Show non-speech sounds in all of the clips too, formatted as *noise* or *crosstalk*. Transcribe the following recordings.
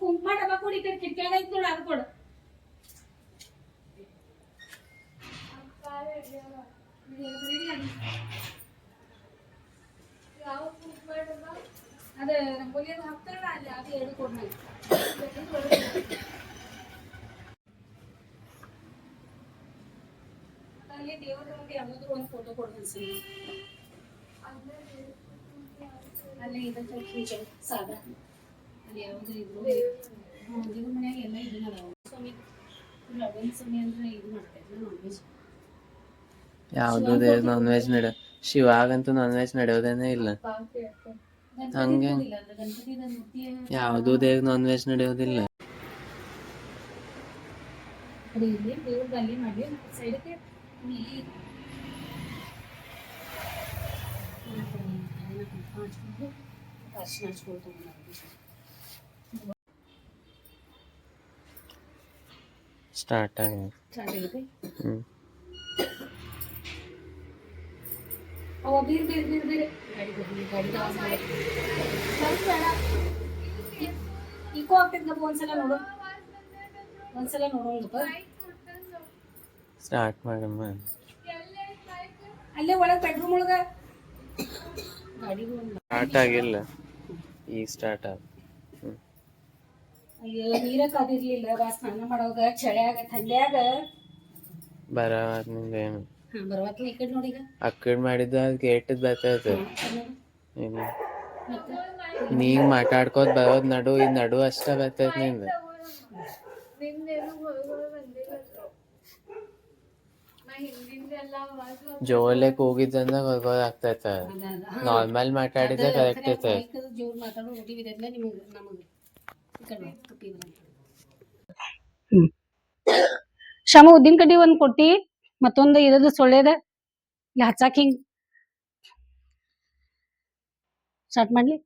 ಕುಂಕುಮ ಡಬ್ಬ ಕೊಡಿ ಕಡೆ ಕಿಟಕಿಯಾಗ ಐತಿ ನೋಡು, ಅದು ಕೊಡು. ಅದ ರಂಗೋಲಿ ಅದು ಹಾಕ್ತಾರಲ್ಲ, ಅಲ್ಲಿ ಅದು ಎರಡು ಅಲ್ಲಿ ದೇವರ ಮುಂದೆ ಫೋಟೋ ಕೊಡ್ತೀನಿ ಅಲ್ಲಿ ಯಾವ್ದು ದೇವ್ರ ಅಂದ್ರೆ ಇದು ನಾನ್ ವೆಜ್ ಯಾವ್ದು ನಡೆ. ಶಿವಾಗಂತೂ ನಾನ್ ವೆಜ್ ನಡೆಯೋದೇನೇ ಇಲ್ಲ. ಹಂಗೆ? ಯಾವ್ದು ದೇವ್ ನಾನ್ ವೆಜ್ ನಡೆಯೋದಿಲ್ಲ. ಇಲ್ಲಿ ಅಲ್ಲಿ ಮಾಡಿ ಹಚ್ಕೊಳ್ತು ಸ್ಟಾರ್ಟ್ ಆಗಿದೆ? ಹ್ಮ್. ಅವ ಬೀರ್ ಬೀರ್ ಬೀರ್ ಬೀರ್. ಗಾಡಿ ಗಾಡಿ ಈಕೋ ಒಂದ್ಸಲ ನೋಡು. ಒಂದ್ಸಲ ನೋಡೋಣಪ್ಪ ಸ್ಟಾರ್ಟ್ ಮಾಡಮ್ಮ. ಅಲ್ಲೇ ಒಳಗೆ ಬೆಡ್ರೂಮ್ ಒಳಗ. ಗಾಡಿಗೂ ಸ್ಟಾರ್ಟ್ ಆಗಿಲ್ಲ. ಈಗ ಸ್ಟಾರ್ಟ್ ಆಗ ಅಯ್ಯೋ ನೀರ ಕಾದಿರ್ಲಿಲ್ಲ ಬಾ ಸ್ನಾನ ಮಾಡೋವಾಗ ಚಳಿಯಾಗ ಥಂಡ್ಯಾಗ ಬರವಾದ ಹಾ ಬರ್ವಾತ್ಲ ಈ ಕಡೆ ನೋಡಿ ಈಗ. ಅಕ್ಕಡ್ ಮಾಡಿದ್ದು ಅದಕ್ಕೆ ಕೇಟದ್ ಬರ್ತೈತೆ. ಮತ್ತೆ? ನೀಗ್ ಮಾತಾಡ್ಕೋತ ಬರೋದ್ ನಡು ಈ ನಡು ಅಷ್ಟ ಬರ್ತೈತೆ ನಿಂದ. ಜೋಲೆಕ್ ಹೋಗಿದ್ದಂದ ಗೊತ್ತಾಗ್ತೈತ ಆಗ್ತೈತೆ. ನಾರ್ಮಲ್ ಮಾತಾಡಿದ್ರೆ ಕರೆಕ್ಟ್ ಐತೆ. ಜೋರ್ ಮಾತಾಡೋ ರೂಢಿ ನಮಗೆ. ಶ್ಯಾಮ, ಉದ್ದಿನ ಕಡ್ಡಿ ಒಂದ್ ಕೊಟ್ಟಿ, ಮತ್ತೊಂದು ಇರದು ಸೊಳ್ಳೆದ. ಇಲ್ಲಿ ಹಚ್ಚಾಕ್ ಹಿಂಗ್. ಸ್ಟಾರ್ಟ್ ಮಾಡ್ಲಿ.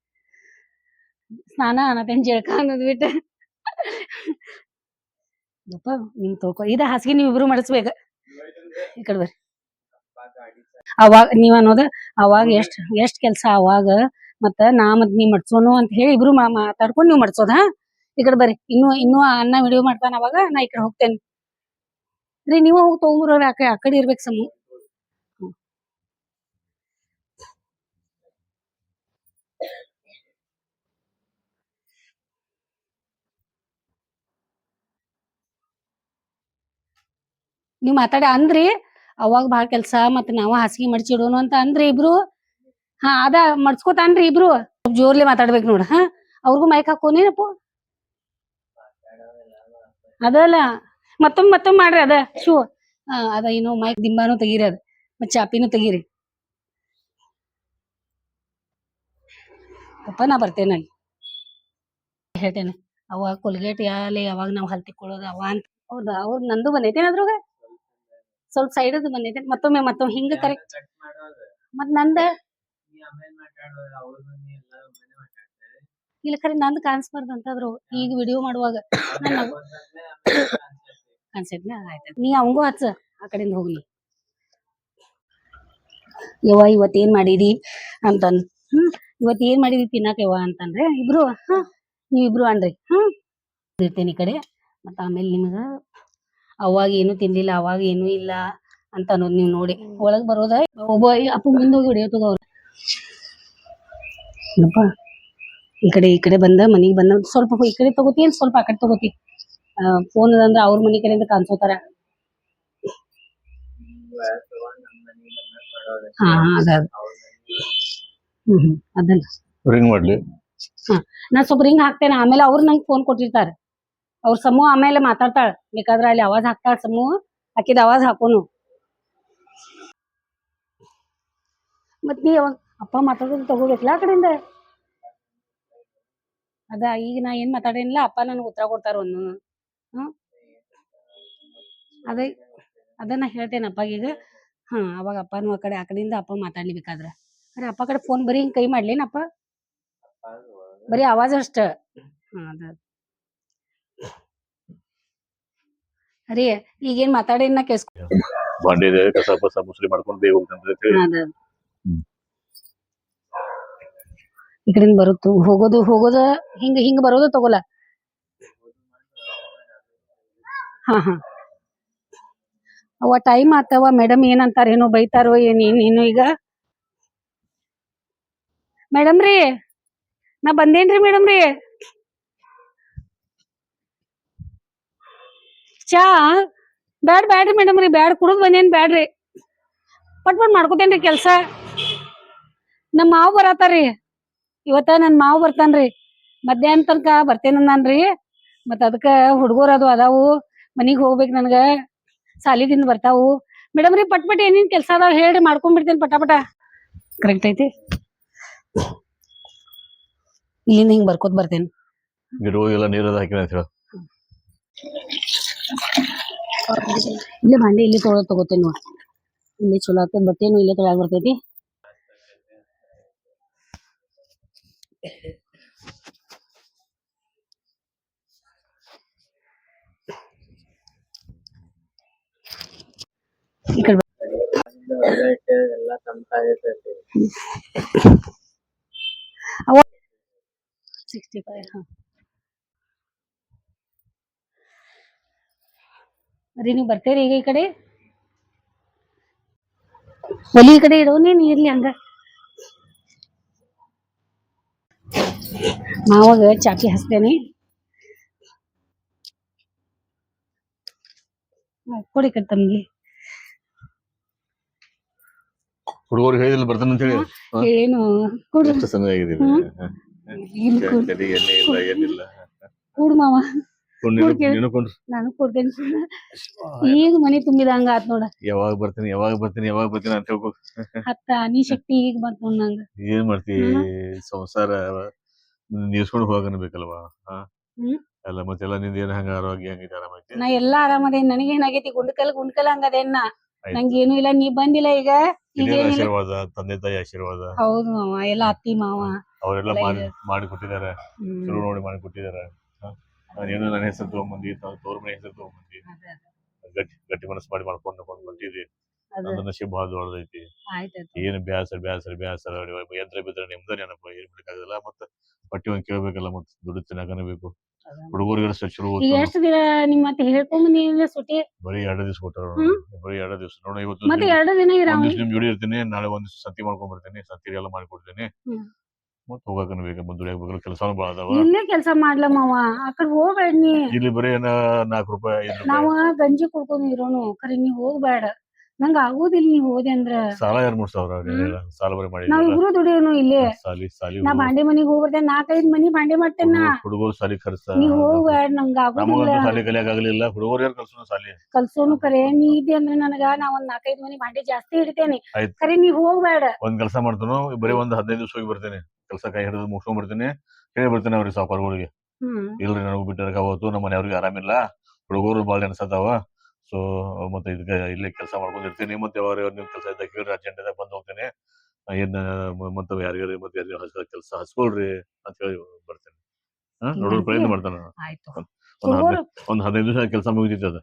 ಸ್ನಾನ ಅನ್ನತೇನ್ ಜಳಕ ಅನ್ನೋದ್ ಬಿಟ್ಟು. ಯಪ್ಪ ನಿಮ್ ತೊಳ್ಕೊ ಇದ ಹಾಸಿಗೆ ನೀವ್ ಇಬ್ರು ಮಾಡಿಸ್ಬೇಕ. ಈ ಕಡೆ ಬರ್ರಿ. ಅವಾಗ, ನೀವ್ ಅನ್ನೋದ, ಅವಾಗ ಎಷ್ಟ್ ಎಷ್ಟ್ ಕೆಲ್ಸ ಅವಾಗ, ಮತ್ತ ನಾ ಮತ್ ನೀ ಮಡ್ಸೋನು ಅಂತ ಹೇಳಿ ಇಬ್ರು ಮಾತಾಡ್ಕೊಂಡ್ ನೀವ್ ಮಡ್ಸೋದ? ಹಾ ಈ ಕಡೆ ಬರ್ರಿ. ಇನ್ನು ಇನ್ನು ಅನ್ನ ವಿಡಿಯೋ ಮಾಡ್ತಾನ ಅವಾಗ ನಾ ಈ ಕಡೆ ಹೋಗ್ತೇನೆ. ರೀ, ನೀವ ಹೋಗಿ ತಗೊಂಬರೋರಿ ಆ ಕಡೆ ಇರ್ಬೇಕು ಸಮ ನೀವ್ ಮಾತಾಡ, ಅಂದ್ರಿ, ಅವಾಗ ಬಾಳ ಕೆಲ್ಸ ಮತ್ ನಾವ ಹಾಸಿಗೆ ಮಡ್ಚಿಡೋನು ಅಂತ ಅಂದ್ರಿ ಇಬ್ರು. ಹಾ, ಅದ ಮಡ್ಸ್ಕೊತಾನ್ರಿ ಇಬ್ರು. ಜೋರ್ಲಿ ಮಾತಾಡ್ಬೇಕು ನೋಡ, ಹಾ. ಅವ್ರಿಗೂ ಮೈಕ್ ಹಾಕೋನೇನಪ್ಪ? ಅದಲ್ಲ. ಮತ್ತೊಮ್ಮೆ ಮತ್ತೊಮ್ಮೆ ಮಾಡ್ರಿ ಅದ. ಶೂ. ಅದ ಏನು ಮೈಕ್ ದಿಂಬಾನು ತೆಗೀರಿ ಅದ. ಮತ್ ಚಾಪಿನೂ ತೆಗೀರಿ. ಅಪ್ಪ, ನಾ ಬರ್ತೇನೆ ಅಲ್ಲಿ ಹೇಳ್ತೇನೆ. ಅವ ಕೊಲ್ಗೇಟ್ ಯಾಲೆ ಯಾವಾಗ ನಾವ್ ಹಲ್ ತಿಕ್ಕೊಳ್ಳೋದು ಅವ ಅಂತ. ಹೌದಾ? ಅವ್ರ ನಂದು ಬಂದೈತೇನ ಅದ್ರಾಗ ಸ್ವಲ್ಪ ಸೈಡದು ಬಂದೈತೆ ಮತ್ತೊಮ್ಮೆ ಮತ್ತೊಮ್ಮೆ ಹಿಂಗ ಕರೆಕ್ಟ್ ಮತ್ ನಂದ? ಇಲ್ಲ ಖರೆ ನಂದು ಕಾಣಿಸ್ಬಾರ್ದು ಅಂತಂದ್ರು ಈಗ ವಿಡಿಯೋ ಮಾಡುವಾಗ *coughs* ಆಯ್ತು *coughs* ನೀ ಅವಂಗೂ ಹಚ್ಚ ಆ ಕಡೆಯಿಂದ ಹೋಗ್ಲಿ ಯವ್ವ ಇವತ್ತು ಏನ್ ಮಾಡಿದಿ ಅಂತಂದ್. ಹ್ಮ್ ಇವತ್ತು ಏನ್ ಮಾಡಿದಿ ತಿನ್ನಾಕ ಯವ್ವ ಅಂತಂದ್ರೆ ಇಬ್ರು ಹಾ ನೀವಿಬ್ರು ಅನ್ರಿ ಹ್ಮ್. ಇರ್ತೇನೆ ಈ ಕಡೆ ಮತ್ತ ಆಮೇಲೆ ನಿಮಗ ಅವಾಗ ಏನು ತಿನ್ಲಿಲ್ಲ ಅವಾಗ ಏನು ಇಲ್ಲ ಅಂತ ಅನ್ನೋದು ನೀವು ನೋಡಿ. ಒಳಗ್ ಬರೋದ ಒಬ್ಬ ಅಪ್ಪ ಮುಂದೆ ಹೋಗಿ ಹೊಡಿಯೋತದ ಅವ್ರು. ಈ ಕಡೆ ಈ ಕಡೆ ಬಂದ ಮನಿಗ್ ಬಂದ ಸ್ವಲ್ಪ ಈ ಕಡೆ ತಗೋತಿ ಏನ್ ಸ್ವಲ್ಪ ಆ ಕಡೆ ತಗೋತಿ? ಫೋನ್ ಅಂದ್ರೆ ಅವ್ರ ಮನಿ ಕಡೆಯಿಂದ ಕಾಣಿಸೋತಾರ. ಹಾ ಹಾ, ಅದ ಹ್ಮ್ ಹ್ಮ್ ಅದಲ್ಲ. ರಿಂಗ್ ಮಾಡ್ಲಿ. ನಾ ಸ್ವಲ್ಪ ರಿಂಗ್ ಹಾಕ್ತೇನೆ. ಆಮೇಲೆ ಅವ್ರು ನಂಗೆ ಫೋನ್ ಕೊಟ್ಟಿರ್ತಾರ. ಅವ್ರ ಸಮೂಹ ಆಮೇಲೆ ಮಾತಾಡ್ತಾಳ. ಬೇಕಾದ್ರೆ ಅಲ್ಲಿ ಅವಾಜ್ ಹಾಕ್ತಾಳ ಸಮೂಹ ಹಾಕಿದ ಅವಾಜ್ ಹಾಕೋನು. ಮತ್ ನೀ ಅವಾಗ ಅಪ್ಪ ಮಾತಾಡೋದು ತಗೋಬೇಕಲ್ಲ ಆ ಕಡೆಯಿಂದ? ಅದ ಈಗ ನಾ ಏನ್ ಮಾತಾಡೇನಿಲ್ಲ ಅಪ್ಪ ನನಗೆ ಉತ್ತರ ಕೊಡ್ತಾರ ಒಂದು ಅದೇ ಅದನ್ನ ಹೇಳ್ತೇನೆ ಅಪ್ಪಗೆ ಈಗ. ಹಾ ಅವಾಗ ಅಪ್ಪನು ಆ ಕಡೆ ಆ ಕಡೆಯಿಂದ ಅಪ್ಪ ಮಾತಾಡ್ಲಿ ಬೇಕಾದ್ರ ಅರೆ ಅಪ್ಪ ಕಡೆ ಫೋನ್ ಬರೀ ಹಿಂಗ್ ಕೈ ಮಾಡ್ಲೇನಪ್ಪ ಬರೀ ಆವಾಜ್ ಅಷ್ಟ. ಹಾ ಅದ. ಅರೇ ಈಗೇನ್ ಮಾತಾಡೇನ ಕೇಸ್ಕೊ ಬಾಂಡೆ ಕಸ ಪಸ ಮಾಡ್ಕೊಂಡು ಬೇಗ ಹೋಗ್ತಂದ್ರೆ ಅಂತ ಹೇಳಿ ಅದ ಹ್ಮ್. ಈ ಕಡೆಯಿಂದ ಬರುತ್ತು? ಹೋಗೋದು, ಹೋಗೋದ, ಹಿಂಗ ಹಿಂಗ ಬರೋದು ತಗೋಲ? ಹಾ ಹಾ. ಅವ ಟೈಮ್ ಆತವ ಮೇಡಮ್ ಏನಂತಾರ ಏನೋ ಬೈತಾರೋ ಏನ್ ಏನ್ ಈಗ. ಮೇಡಮ್ ರೀ, ನಾ ಬಂದೇನ್ರಿ ಮೇಡಮ್ ರೀ? ಚಾ? ಬ್ಯಾಡ್ ಬ್ಯಾಡ್ರಿ ಮೇಡಮ್ ರೀ, ಬ್ಯಾಡ್. ಕುಡಿದ್ ಬಂದೇನ್ ಬ್ಯಾಡ್ರಿ ಪಟ್ ಪಟ್ ಮಾಡ್ಕೋತೇನ್ರಿ ಕೆಲ್ಸ. ನಮ್ಮ ಮಾವು ಬರತಾರ್ರಿ ಇವತ್ತ ನನ್ ಮಾವು ಬರ್ತಾನ್ರಿ. ಮಧ್ಯಾಹ್ನ ತನಕ ರೀ ಮತ್ತ ಅದಕ್ಕ ಹುಡುಗರು ಅದು ಅದಾವು. ಮನಿಗ್ ಹೋಗ್ಬೇಕ್ ನನ್ಗ. ಸಾಲಿದಿಂದ ಬರ್ತಾವು. ಮೇಡಮ್ ರೀ ಪಟ್ ಪಟ್ ಏನೇನ್ ಕೆಲ್ಸ ಅದಾವ ಹೇಳ್ರಿ ಮಾಡ್ಕೊಂಡ್ಬಿಡ್ತೇನೆ ಪಟ ಪಟ. ಕರೆಕ್ಟ್ ಐತಿ. ಇಲ್ಲಿಂದ ಹಿಂಗ್ ಬರ್ಕೋತ್ ಬರ್ತೇನೆ. ಗಿಡಗಳಿಗೆಲ್ಲ ನೀರದ ಹಾಕಿನ ಅಂತ ಹೇಳಿ. ಇಲ್ಲೇ ಭಾಂಡೆ ಇಲ್ಲಿ ತೊಗೊಳ್ ತಗೋತೇನೆ ನೋಡಿ. ಇಲ್ಲಿ ಚಲೋ ಆಗ್ತದೆ ಬಟ್ಟೆನು ಇಲ್ಲೇ ತೊಳಗ್ ಬರ್ತೈತಿ. ಈ ಕಡೆ ಎಲ್ಲ ತಂಪಾಗೈತೈತಿ ಸಿಕ್ಸ್ಟಿ ಫೈವ್ ಹಾ ರೀ ನೀವು ಬರ್ತೀರಿ ಈಗ ಈ ಕಡೆ ಒಲಿ ಈ ಕಡೆ ಇಡೋ ನೀನ್ ಇರ್ಲಿ ಹಂಗ ಮಾವಾಗ ಚಾಕಿ ಹಚ್ತೇನೆ. ಹ್ಮ್, ಕೊಡಿ ಕಟ್ ತಮ್ಗೆ ಹುಡುಗರಿಗೆ ಹೇಳಿದಿಲ್ಲ ಬರ್ತಾನೆ ಅಂತ ಹೇಳಿ ಏನು ಎಷ್ಟು ಸಮಯ ಆಗಿದೆ ಇದು? ಹ್ಮ್. ಹಾ. ಇಲ್ಲಿ ಕೊಡು. ತಲೆ ಎಣ್ಣೆ ಇಲ್ಲ ಏನಿಲ್ಲ. ಕೂಡು ಮಾವ. ನೀನು- ಕೊಡ್ತೀನಿ. ಈಗ ಮನಿ ತುಂಬಿದಂಗ ಆತ್ ನೋಡ. ಯಾವಾಗ ಬರ್ತೀನಿ ಯಾವಾಗ ಬರ್ತೀನಿ ಯಾವಾಗ ಬರ್ತೀನಿ ಅಂತ ಹೇಳ್ಬೇಕು. ಹತ್ತ ನೀ ಶಕ್ತಿ ಈಗ ಬಂತ ನೋಡ್ ನಂಗ. ಏನ್ ಮಾಡ್ತಿ? ಸಂಸಾರ ನೀರ್ಸ್ಕೊಂಡು ಹೋಗನ್ಬೇಕಲ್ವಾ ಹಾ? ಹ್ಮ್. ಅಲ್ಲ ಮತ್ತೆಲ್ಲ ನಿಂದ ಏನ್ ಹಂಗ ಆರೋಗ್ಯ ಹಂಗಿದೆ ಆರಾಮೈತಿ ನಾ ಎಲ್ಲಾ ಆರಾಮದೇನ್ ನನಗೆ ಏನಾಗೈತಿ ಗುಂಡ್ಕಲ್ ಗುಂಡ್ಕಲ್ ಹಂಗದೇನ ಆಯ್ತು. ನಂಗೇನು ಇಲ್ಲ ನೀ ಬಂದಿಲ್ಲ ಈಗ? ಹಿರಿಯರ ಈಗೇನಿಲ್ಲ ಆಶೀರ್ವಾದ ತಂದೆ ತಾಯಿ ಆಶೀರ್ವಾದ. ಹೌದು ಮಾವ ಎಲ್ಲ ಅತ್ತಿ ಮಾವ. ಅವರೆಲ್ಲ ಎಲ್ಲ ಮಾಡಿ ಮಾಡಿ ಕೊಟ್ಟಿದ್ದಾರೆ. ಹ್ಮ್. ಚಲೋ ನೋಡಿ ಮಾಡಿ ಕೊಟ್ಟಿದ್ದಾರೆ. ನಾನೇನು ನನ್ನ ಹೆಸರು ತಗೊಂಬಂದಿ ತೋರ್ ಮನೆ ಹೆಸರು ತಗೊಂಬಂದಿ. ಗಟ್ಟಿ ಗಟ್ಟಿ ಮನಸ್ಸು ಮಾಡಿ ಮಾಡ್ಕೊಂಡು ಮಾಡ್ಕೊಂಡು ಬಂದಿದ್ದಿ ಅದೇ. ನನ್ನ ನಶೀಬ್ ಬಹಳ ದೊಡ್ಡದೈತಿ. ಏನ್ ಏನು ಬ್ಯಾಸರ ಬ್ಯಾಸರ ಬ್ಯಾಸರ ಯಂತ್ರ ಬಿದ್ರೆ ನಿಮ್ದ ನೆನಪ ಏನ್ ಬಿಡಕಾಗಲ್ಲ ಮತ್ತ ಪಟ್ಟಿ ಒಂದ್ ಕೇಳ್ಬೇಕಲ್ಲ ಮತ್ತ ದುಡ್ಡು ತಿನ್ನಕನ ಬೇಕು. ಹುಡುಗರಿಗೆ ಈಗ ಓದ್ತಾರ ದಿನ ನಿಮ್ ಮತ್ತೆ ಹೇಳ್ಕೊಂಡ್ ಬಂದಿಲ್ಲ ಸುಟಿ? ಬರೀ ಎರಡು ದಿವಸ ಕೊಟ್ಟಾರ. ಬರೀ ಎರಡು ದಿವಸ. ನೋಡ ಇವತ್ತು ಮತ್ತೆ ಎರಡು ದಿನ ಇರಾಮ ಒಂದ್ ದಿವಸ ನಿಮ್ ಜೋಡಿ ಇರ್ತೀನಿ ನಾಳೆ ಒಂದ್ ಸತಿ ಸಂತಿ ಮಾಡ್ಕೊಂಡ್ ಬರ್ತೀನಿ ಸತಿ ಎಲ್ಲ ಮಾಡಿ ಕೊಡ್ತೀನಿ ಮತ್ತ ಹೋಗಾಕನ ಬೇಕು ಬಂದು ದುಡಿಯಾಕ ಕೆಲಸ ಬಾಳ ಅದಾವ. ಇಲ್ಲೇ ಕೆಲಸ ಮಾಡ್ಲ ಮಾವ ಆ ಕಡೆ ಹೋಗ್ಬೇಡ ನೀ. ಇಲ್ಲಿ ಬರೀ ಏನ ನಾಲ್ಕು ರೂಪಾಯಿ ಐದು ನಾವ ಗಂಜಿ ಕುಡ್ಕೊಂಡು ಇರೋನು. ಕರೆ ನೀ ಹೋಗ್ಬೇಡ. ನಂಗ ಆಗುದಿಲ್ಲ ನೀ ಹೋದೆ ಅಂದ್ರ. ಸಾಲ ಎರಡ್ ಮೂರ್ ಸಾವಿರ ಸಾಲ ಬರೀ ನಾವ್ ಇಬ್ರು ದುಡಿಯೋನು ಇಲ್ಲಿ. ಸಾಲಿ ಸಾಲಿ ನಾ ಬಾಂಡೆ ಮನಿಗ್ ಹೋಗ್ಬರ್ತೇನೆ ನಾಲ್ಕೈದ್ ಮನಿ ಬಾಂಡೆ ಮಾಡ್ತೇನ ಹುಡುಗರು ಸಾಲಿ ಖರ್ಚ ನೀ ಹೋಗ್ಬೇಡ ನಂಗ ಆಗುದಿಲ್ಲ. ಸಾಲಿ ಕಲಿಯಾಕ ಆಗ್ಲಿಲ್ಲ. ಹುಡುಗರು ಯಾರು ಕಲ್ಸೋನು ಸಾಲಿ? ಕಲ್ಸೋನು ಕರೆ ನೀ ಇದೆ ಅಂದ್ರೆ ನನಗ ನಾ ಒಂದ್ ನಾಲ್ಕೈದ್ ಮನಿ ಬಾಂಡೆ ಜಾಸ್ತಿ ಹಿಡಿತೇನೆ ಕರೆ ನೀ ಹೋಗ್ಬೇಡ ಒಂದ್ ಕೆಲಸ ಮಾಡ್ತಾನು ಬರೀ ಒಂದ್ ಹದಿನೈದು ದಿವಸ ಹೋಗಿ ಬರ್ತೇನೆ. ಕೆಲಸ ಕೈ ಹಿಡಿದು ಮುಗಿಸ್ಕೊಂಡ್ ಬರ್ತೇನೆ ಹೇಳಿ ಬರ್ತೇನೆ ಅವ್ರಿಗೆ ಸಾವುಕಾರಗಳಿಗೆ. ಇಲ್ರಿ ನನಗೂ ಬಿಟ್ಟರಕ ಅವತ್ತು ನಮ್ಮ ಮನೆಯವ್ರಿಗೆ ಆರಾಮಿಲ್ಲ. ಹುಡುಗರು ಬಾಳ ನೆನ್ಸತಾವ. ಸೊ ಮತ್ತೆ ಇದಕ್ಕೆ ಇಲ್ಲೇ ಕೆಲಸ ಮಾಡ್ಕೊಂಡಿರ್ತೀನಿ. ಮತ್ತೆ ಅವ್ರಿಗೆ ನಿಮ್ ಕೆಲಸ ಇದ್ದಾಗ ಹೇಳ್ರಿ ಅರ್ಜೆಂಟ್ ಇದೆ ಬಂದು ಹೋಗ್ತೇನೆ. ಏನ್ ಮತ್ತೆ ಯಾರಿಗಾರ ಮತ್ತೆ ಯಾರಿಗೆ ಹಸ ಕೆಲಸ ಹಸ್ಕೊಳ್ರಿ ಅಂತ ಹೇಳಿ ಬರ್ತೇನೆ. ನೋಡೋರು ನೋಡೋರ್ ಪ್ರಯತ್ನ ಮಾಡ್ತಾನ ಒಂದ್ ಹದಿನೈದು ದಿವಸ ಕೆಲಸ ಮುಗಿದಿತ್ತು ಅದ.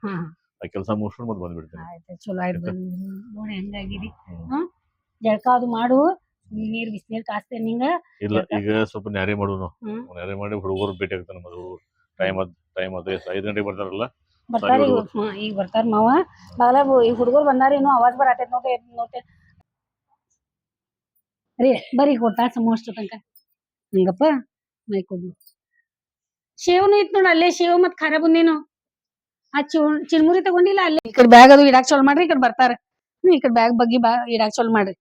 ಆ ಕೆಲಸ ಮುಗಿಸ್ಕೊಂಡು ಮತ್ತೆ ಬಂದ್ಬಿಡ್ತೇನೆ. ಚಲೋ ಆಯ್ತು ನೋಡಿ ಹೆಂಗಾಗಿದಿ ಹ್ಮ್. ಹಾ ಜಳಕ ಅದು ಮಾಡು. ನೀರ್ ಬಿಸಿನೀರ್ ಕಾಸ್ತೇನೆ ನಿಂಗ? ಇಲ್ಲ ಈಗ ಸ್ವಲ್ಪ ನ್ಯಾರೆ ಮಾಡೋನು. ನ್ಯಾರೆ ಮಾಡಿ ಹುಡುಗರು ಭೇಟಿ ಆಗ್ತಾನೆ ಮತ್ತೆ ಹುಡುಗರು ಟೈಮ್ ಅದ್ ಟೈಮ್ ಅದ ಐದು ಗಂಟೆಗೆ ಬರ್ತಾರಲ್ಲ? ಬರ್ತಾರ ಈಗ ಬರ್ತಾರೆ ಹ್ಮ್, ಈಗ ಬರ್ತಾರ ಮಾವ. ಬಾಲ ಈ ಹುಡುಗರು ಬಂದಾರ ಏನು ಅವಾಜ್ ಬರತೈತ್ ನೋಡ್ರಿ ಎದ್ದ್ ನೋಡ್ತೇನೆ ರೀ ಬರ್ರಿ ಕೊಡ್ತಾ ಸಮೋಷ್ಟು ತನಕ ಹಂಗಪ್ಪ ಮೈ ಕೊಡು. ಶೇವ್ನು ಇತ್ತು ನೋಡ ಅಲ್ಲೇ ಶೇವ್ ಮತ್ ಖಾರ ಬಂದೇನು ಆ ಚು ಚಿಲ್ಮುರಿ ತಗೊಂಡಿಲ್ಲ ಅಲ್ಲೇ. ಈ ಕಡೆ ಬ್ಯಾಗ್ ಅದು ಇಡಾಕ್ ಚಾಲು ಮಾಡ್ರಿ ಈ ಕಡೆ ಬರ್ತಾರ. ಹ್ಮ್ ಈ ಕಡೆ ಬ್ಯಾಗ್ ಬಗ್ಗೆ ಬಾ ಇಡಾಕ್ ಚಾಲು ಮಾಡ್ರಿ.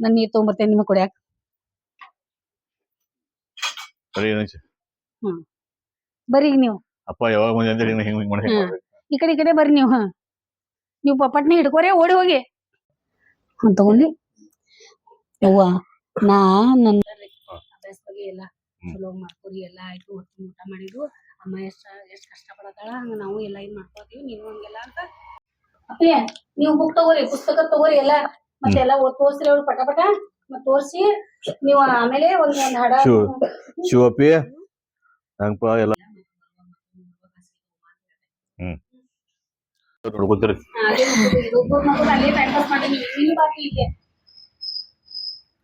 ನನ್ ನೀರ್ ತಗೊಂಬರ್ತೇನೆ ನಿಮ್ಗೆ ಕುಡಿಯಾಕ. ಬರೀ ಹ್ಮ್. ಬರ್ರಿ ಈಗ ನೀವು. ಅಪ್ಪ ಯಾವಾಗ ಮುಂದೆ ಅಂತ ಹಿಂಗ್ ಹಿಂಗ್ ಮಾಡಿ ಹ್ಮ್. ಈ ಕಡೆ ಈ ಕಡೆ ಬರ್ರಿ ನೀವು ಹಾ. ನೀವು ಪಪ್ಪಟ್ನ ಹಿಡ್ಕೋರೆ ಓಡಿ ಹೋಗಿ. ಹಾ ತಗೊಂಡಿ. ಯವ್ವ ನಾ ನನ್ನ ಅಭ್ಯಾಸ ಬಗ್ಗೆ ಎಲ್ಲ ಹ್ಮ್. ಚಲೋ ಮಾಡ್ಕೊರಿ ಎಲ್ಲ ಆಯ್ತು ಹೊತ್ತು ಊಟ ಮಾಡಿದ್ರು ಅಮ್ಮ ಎಷ್ಟ ಎಷ್ಟ್ ಕಷ್ಟ ಪಡತಾಳ ಹಂಗ ನಾವು ಎಲ್ಲ ಇದ್ ಮಾಡ್ಕೊತೀವಿ ನೀನು ಹಂಗೆಲ್ಲ ಅಂತ. ಅಪ್ಪೇ ನೀವು ಬುಕ್ ತಗೋರಿ ಪುಸ್ತಕ ತಗೋರಿ ಎಲ್ಲ. ಮತ್ತೆ ಎಲ್ಲ ಓದ್ ತೋರ್ಸ್ರಿ ಅವ್ರು ಪಟ ಪಟ. ಮತ್ ತೋರ್ಸಿ ನೀವು ಆಮೇಲೆ ಒಂದ್ ಒಂದ್ ಹಾಡ ಶಿವ ಶಿವಪ್ಪಿ ಹಂಗಪ್ಪ ಎಲ್ಲ ಹ್ಮ್. ನೋಡ್ಕೊತೀರಿ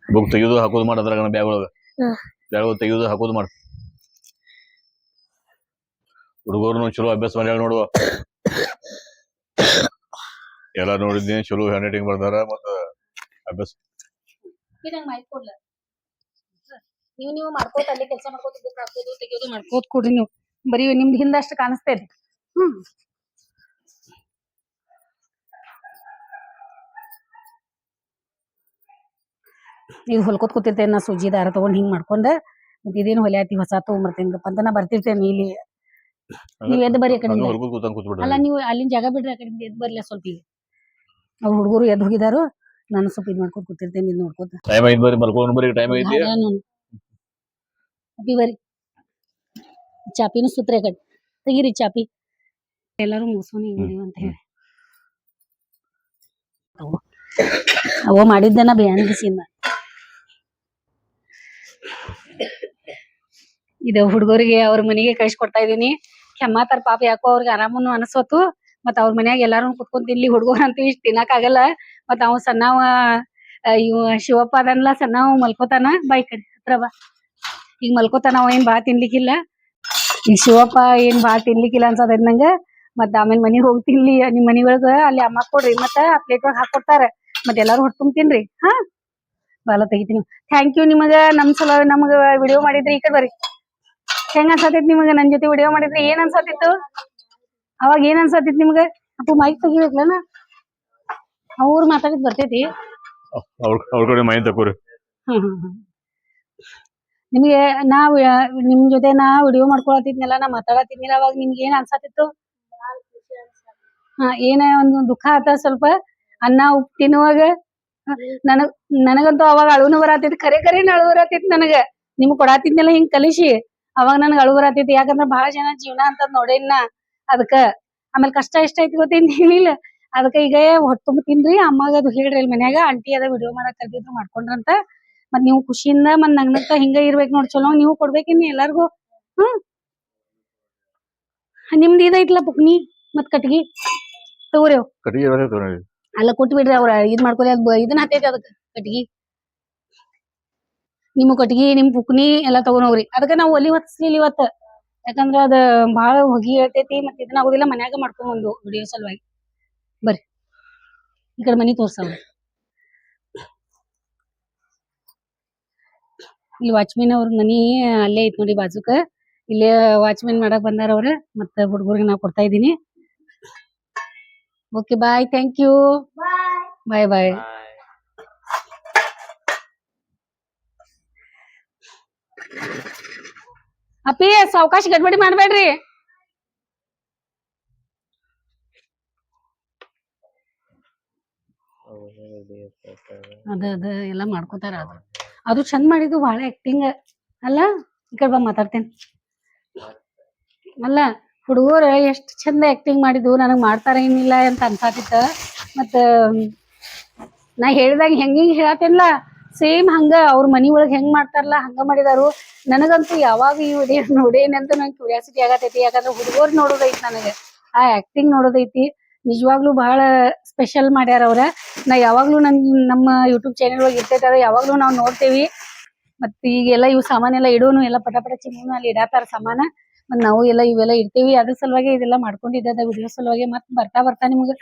ಬುಕ್ ತೆಗಿಯೋದು ಹಾಕೋದು ಮಾಡ ಅದ್ರಾಗ ಬ್ಯಾಗ್ ಒಳಗ. ಬ್ಯಾಗ್ ಒಳಗ್ ತೆಗಿಯೋದು ಹಾಕೋದು ಮಾಡ. ಹುಡುಗರು ಚಲೋ ಅಭ್ಯಾಸ ಮಾಡಿ ನೋಡುವ ಎಲ್ಲ ನೋಡಿದ್ದೀನಿ ಚಲೋ ಹ್ಯಾಂಡ್ ರೈಟಿಂಗ್ ಬರ್ದಾರ ಮತ್ತ ಅಭ್ಯಾಸ. ನೀವು ನೀವು ಮಾಡ್ಕೋತ ಅಲ್ಲಿ ಕೆಲಸ ಮಾಡ್ಕೋತ ತೆಗಿಯೋದು ಮಾಡ್ಕೋತ. ಕೊಡ್ರಿ ನೀವು. ಬರೀ ನಿಮ್ದು ಹಿಂದಷ್ಟು ಕಾಣಿಸ್ತೇರಿ ಹ್ಮ್ ಇದು ಹೊಲ್ಕೋತ ಕೂತಿರ್ತೇನೆ ನಾ ಸೂಜಿ ದಾರ ತಗೊಂಡ್ ಹಿಂಗ್ ಮಾಡ್ಕೊಂಡ ಮತ್ತೆ ಇದೇನು ಹೊಲ್ಯಾತಿ ಹೊಸ ತಗೊಂಬರ್ತೇನೆ ಅಂತ ನಾ ಬರ್ತಿರ್ತೇನೆ ಇಲ್ಲಿ. ನೀವ್ ಎದ್ದು ಬರ್ರಿ ಆ ಕಡೆ ಅಲ್ಲ ನೀವು ಅಲ್ಲಿನ ಜಾಗ ಬಿಡ್ರಿ ಆ ಕಡೆ ಎದ್ದು ಬರ್ಲಿ ಸ್ವಲ್ಪ ಈಗ. ಅವ್ರ ಹುಡುಗರು ಎದ್ದು ಹೋಗಿದಾರು ನಾನು ಸ್ವಲ್ಪ ಇದು ಮಾಡ್ಕೊಂಡ್ ಕೂತಿರ್ತೇನೆ ಇದು ನೋಡ್ಕೊತ. ಟೈಮ್ ಬರ್ರಿ ಮಲ್ಕೊಂಡ್ ಬರ್ರಿ ಟೈಮ್ ಐತಿ ನಾನು ಅಪ್ಪಿ ಬರ್ರಿ. ಚಾಪಿನೂ ಸುತ್ರೆ ಕಡೆ ತೆಗೀರಿ ಚಾಪಿ. ಎಲ್ಲಾರು ಮುಗಿಸೋನಿ ಅಂತ ಹೇಳಿ. ಅವು ಮಾಡಿದ್ದನ ಬೇಂದಿಸಿನ ಇದ ಹುಡುಗರಿಗೆ ಅವ್ರ ಮನೆಗೆ ಕಳ್ಸಿ ಕೊಡ್ತಾ ಇದೀನಿ ಕೆಮ್ಮಾತಾರ ಪಾಪ ಯಾಕೋ ಅವ್ರಿಗೆ ಆರಾಮನು ಅನಸ್ವತ್ತು ಮತ್ತ ಅವ್ರ ಮನ್ಯಾಗ ಎಲ್ಲಾರು ಕುತ್ಕೊಂಡ್ ತಿನ್ಲಿ ಹುಡುಗರು ಅಂತ ಇಷ್ಟ ತಿನ್ನಕ್ ಆಗಲ್ಲ ಮತ್ತ ಅವ್ ಸಣ್ಣವ ಇವ ಶಿವಪ್ಪ ಅದನ್ನ ಸಣ್ಣವ ಮಲ್ಕೋತಾನ. ಕಡೆ ಹತ್ರ ಬಾ. ಈಗ ಮಲ್ಕೋತಾನ ಅವ ಏನ್ ಬಾ ತಿನ್ಲಿಕ್ಕಿಲ್ಲ. ಈಗ ಶಿವಪ್ಪ ಏನ್ ಬಾ ತಿನ್ಲಿಕ್ಕಿಲ್ಲ ಅನ್ಸದ ನಂಗ ಮತ್ತ ಆಮೇಲೆ ಮನಿಗ್ ಹೋಗ್ತಿನ್ಲಿ ನಿಮ್ ಮನಿ ಒಳಗ ಅಲ್ಲಿ ಅಮ್ಮ ಕೊಡ್ರಿ ಮತ್ತ ಪ್ಲೇಟ್ ಒಳಗ್ ಹಾಕೊಡ್ತಾರ. ಮತ್ತ ಎಲ್ಲಾರು ಹೊಟ್ಟು ತಿನ್ರಿ ಹಾ? ಬಾಲ ತೆಗಿತೀನಿ. ಥ್ಯಾಂಕ್ ಯು ನಿಮಗ ನಮ್ ಸಲ ನಮಗ ವಿಡಿಯೋ ಮಾಡಿದ್ರಿ ಈ ಕಡೆ ಬರ್ರಿ. ಹೆಂಗ್ ಅನ್ಸತೈತ್ ನಿಮಗ? ನನ್ ಜೊತೆ ವಿಡಿಯೋ ಮಾಡಿದ್ರಿ ಏನ್ ಅನ್ಸತಿತ್ತು? ಅವಾಗ ಏನ್ ಅನ್ಸತಿತ್ ನಿಮ್ಗ? ಅಪ್ಪ ಮೈಕ್ ತೆಗಿಬೇಕಲ್ಲ ಅವ್ರು ಮಾತಾಡಿದ್ ಬರ್ತೈತಿ. ಅವ್ರ ಕಡೆ ಮೈ ತಕೋರಿ. ಹ್ಮ್ ಹ್ಮ್ ಹ್ಮ್. ನಿಮ್ಗೆ ನಾವ್ ನಿಮ್ ಜೊತೆ ನಾ ವಿಡಿಯೋ ಮಾಡ್ಕೊಳತಿದ್ನಲ್ಲ ನಾ ಮಾತಾಡತಿದ್ನಿಲ್ಲ ಅವಾಗ ನಿಮ್ಗೆ ಏನ್ ಅನ್ಸತಿತ್ತು? ಹಾ, ಏನ ಒಂದು ದುಃಖ ಆತ ಸ್ವಲ್ಪ ಅನ್ನ ಉಪ್ಪು ತಿನ್ನುವಾಗ ನನಗ್, ನನಗಂತೂ ಅವಾಗ ಅಳುನು ಬರತೈತಿ ಖರೆ ಖರೇನ ಅಳು ಬರತೈತಿ ನನಗ. ನಿಮ್ಗ್ ಕೊಡಾತಿದ್ನಲ್ಲ ಹಿಂಗ್ ಕಲಿಸಿ, ಅವಾಗ ನನಗ್ ಅಳು ಬರತೈತಿ. ಯಾಕಂದ್ರ ಬಹಳ ಜನ ಜೀವನ ಅಂತ ನೋಡೇನ ಅದಕ್ಕ. ಆಮೇಲೆ ಕಷ್ಟ ಎಷ್ಟ ಐತಿ ಗೊತ್ತೇನಿಲ್ಲ ಅದಕ್ಕ ಈಗ ಹೊಟ್ಟೆ ತುಂಬ ತಿನ್ರಿ ಅಮ್ಮಾಗ ಅದು ಹೇಳ್ರಿ ಅಲ್ಲಿ ಮನ್ಯಾಗ ಆಂಟಿ ಅದ ವಿಡಿಯೋ ಮಾಡಕ್ ಕಲ್ತಿದ್ರು ಮಾಡ್ಕೊಂಡ್ರಂತ. ಮತ್ ನೀವು ಖುಷಿಯಿಂದ ಮತ್ ನಗ್ನಕ್ಕ ಹಿಂಗ ಇರ್ಬೇಕ್ ನೋಡ್, ಚಲೋ ನೀವು ಕೊಡ್ಬೇಕಿನ್ ಎಲ್ಲಾರ್ಗು. ಹ್ಮ್. ನಿಮ್ದು ಇದೈತ್ಲ ಪುಕ್ನಿ ಮತ್ ಕಟ್ಗಿ? ತಗೋರಿ ಅವ್. ಕಟ್ಟಿಗೆ ಇರೋದೇ ಅಲ್ಲ ಕೊಟ್ಟು ಬಿಡ್ರಿ ಅವ್ರ ಇದ್ ಮಾಡ್ಕೊರಿ ಅದ್ ಬ- ಇದನ್ನ ಹತ್ತೈತಿ ಅದಕ್ಕ ಕಟ್ಗಿ ನಿಮ್ಮ ಕಟ್ಗಿ ನಿಮ್ ಪುಕ್ನಿ ಎಲ್ಲಾ ತಗೊಂಡ್ ಹೋಗ್ರಿ ಅದಕ್ಕ ನಾವು ಒಲಿ ಹೊತ್ಸ್ಲಿಲ್ಲ ಇವತ್ತ. ಯಾಕಂದ್ರ ಅದ ಬಾಳ ಹೊಗಿ ಹೇಳ್ತೈತಿ ಮತ್ ಇದನ್ನ ಆಗುದಿಲ್ಲ ಮನ್ಯಾಗ ಮಾಡ್ಕೊಂಡ್ ಬಂದು ವಿಡಿಯೋ ಸಲುವಾಗಿ. ಬರ್ರಿ. ಈ ಕಡೆ ಮನಿ ತೋರ್ಸವ್ರಿ. ಇಲ್ಲಿ ವಾಚ್ಮೆನ್ ಅವ್ರ ಮನಿ ಅಲ್ಲೇ ಐತ್ ನೋಡಿ ಬಾಜುಕ. ಇಲ್ಲೇ ವಾಚ್ಮೆನ್ ಮಾಡಕ್ ಬಂದಾರ ಅವ್ರ. ಮತ್ತ ಹುಡುಗರಿಗೆ ನಾ ಕೊಡ್ತಾ ಇದೀನಿ okay bye thank you bye bye ಅಪ್ಪಿ ಸಾವಕಾಶ ಗಡ್ಬಡಿ ಮಾಡ್ಬೇಡ್ರಿ. ಅದ ಅದ, ಎಲ್ಲ ಮಾಡ್ಕೋತಾರ ಅದು. ಅದು ಚಂದ ಮಾಡಿದ್ದು ಬಹಳ ಆಕ್ಟಿಂಗ್ ಅಲ್ಲ, ಈ ಕಡೆ ಬಾ ಮಾತಾಡ್ತೇನೆ. ಅಲ್ಲ ಹುಡುಗರು ಎಷ್ಟ್ ಚಂದ ಆಕ್ಟಿಂಗ್ ಮಾಡಿದ್ವು ನನಗ್ ಮಾಡ್ತಾರ ಏನಿಲ್ಲ ಅಂತ ಅನ್ಸಾತಿತ್ತ. ಮತ್ತ, ನಾ ಹೇಳ್ದಾಗ ಹೆಂಗ್ ಹೆಂಗ್ ಹೇಳತ್ತೇನ್ಲ? ಸೇಮ್ ಹಂಗ ಅವ್ರ ಮನಿ ಒಳಗ್ ಹೆಂಗ್ ಮಾಡ್ತಾರಲ್ಲ ಹಂಗ ಮಾಡಿದಾರು. ನನಗಂತೂ ಯಾವಾಗ ಈ ವಿಡಿಯೋ ನೋಡೇನಿ ಅಂತ ನಂಗೆ ಕ್ಯೂರಿಯಾಸಿಟಿ ಆಗತೈತಿ. ಯಾಕಂದ್ರೆ ಹುಡುಗರ್ ನೋಡೋದೈತಿ ನನಗೆ. ಆ ಆಕ್ಟಿಂಗ್ ನೋಡೋದೈತಿ. ನಿಜವಾಗ್ಲೂ ಬಹಳ ಸ್ಪೆಷಲ್ ಮಾಡ್ಯಾರ ಅವ್ರ. ನಾ ಯಾವಾಗ್ಲೂ ನನ್, ನಮ್ಮ ಯೂಟ್ಯೂಬ್ ಚಾನೆಲ್ ಒಳಗೆ ಇರ್ತೈತಿ ಅದ ಯಾವಾಗ್ಲೂ ನಾವ್ ನೋಡ್ತೇವಿ. ಮತ್ತ ಈಗೆಲ್ಲ ಇವು ಸಾಮಾನ್ ಎಲ್ಲ ಇಡೋನು, ಎಲ್ಲ ಪಟ ಪಟ ಚಿನ್ನೋನು ಅಲ್ಲಿ ಇಡಾತಾರ ಸಾಮಾನ. ಮತ್ ನಾವು ಎಲ್ಲ ಇವೆಲ್ಲ ಇರ್ತೀವಿ ಅದ್ರ ಸಲುವಾಗಿ ಇದೆಲ್ಲ ಮಾಡ್ಕೊಂಡಿದ್ದದ ವಿಡಿಯೋ ಸಲುವಾಗಿ ಮತ್ ಬರ್ತಾ ಬರ್ತಾ ನಿಮ್ಗೆ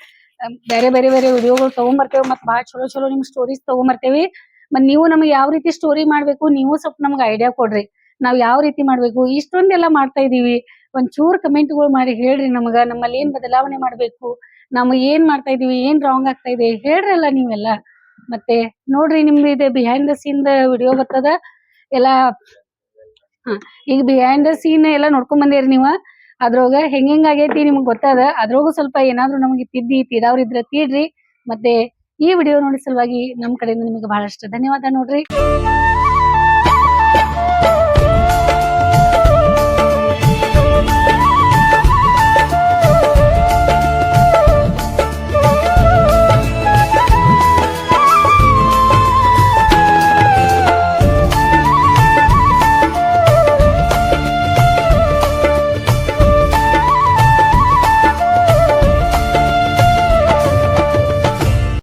ಬೇರೆ ಬೇರೆ ಬೇರೆ ವಿಡಿಯೋಗಳು ತಗೊಂಬರ್ತೇವೆ. ಮತ್ ಬಾಳ ಚಲೋ ಚಲೋ ನಿಮ್ ಸ್ಟೋರೀಸ್ ತಗೊಂಬರ್ತೇವಿ. ಮತ್ ನೀವು ನಮ್ಗೆ ಯಾವ ರೀತಿ ಸ್ಟೋರಿ ಮಾಡ್ಬೇಕು, ನೀವು ಸ್ವಲ್ಪ ನಮ್ಗೆ ಐಡಿಯಾ ಕೊಡ್ರಿ. ನಾವ್ ಯಾವ ರೀತಿ ಮಾಡ್ಬೇಕು, ಇಷ್ಟೊಂದೆಲ್ಲ ಮಾಡ್ತಾ ಇದೀವಿ. ಒಂಚೂರ್ ಕಮೆಂಟ್ಗಳು ಮಾಡಿ ಹೇಳ್ರಿ ನಮಗ. ನಮ್ಮಲ್ಲಿ ಏನ್ ಬದಲಾವಣೆ ಮಾಡ್ಬೇಕು, ನಾವು ಏನ್ ಮಾಡ್ತಾ ಇದೀವಿ, ಏನ್ ರಾಂಗ್ ಆಗ್ತಾ ಇದೆ ಹೇಳ್ರಲ್ಲ ನೀವೆಲ್ಲ. ಮತ್ತೆ ನೋಡ್ರಿ ನಿಮ್ದು ಇದೆ ಬಿಹೈಂಡ್ ದ ಸೀನ್ ವಿಡಿಯೋ ಬರ್ತದ. ಎಲ್ಲಾ ಈಗ ಬಿಹೈಂಡ್ ದ ಸೀನ್ ಎಲ್ಲ ನೋಡ್ಕೊಂಡ್ ಬಂದಿರಿ ನೀವ? ಅದ್ರೊಳಗ ಹೆಂಗ್ ಹೆಂಗ್ ಆಗೈತಿ ನಿಮ್ಗೆ ಗೊತ್ತದ? ಅದ್ರೊಳಗು ಸ್ವಲ್ಪ ಏನಾದ್ರು ನಮಗೆ ತಿದ್ದಿ ತೀರಾವ್ರ ಇದ್ರ ತೀಡ್ರಿ. ಮತ್ತೆ ಈ ವಿಡಿಯೋ ನೋಡಿದ ಸಲುವಾಗಿ ನಮ್ ಕಡೆಯಿಂದ ನಿಮಗೆ ಬಹಳಷ್ಟು ಧನ್ಯವಾದ ನೋಡ್ರಿ.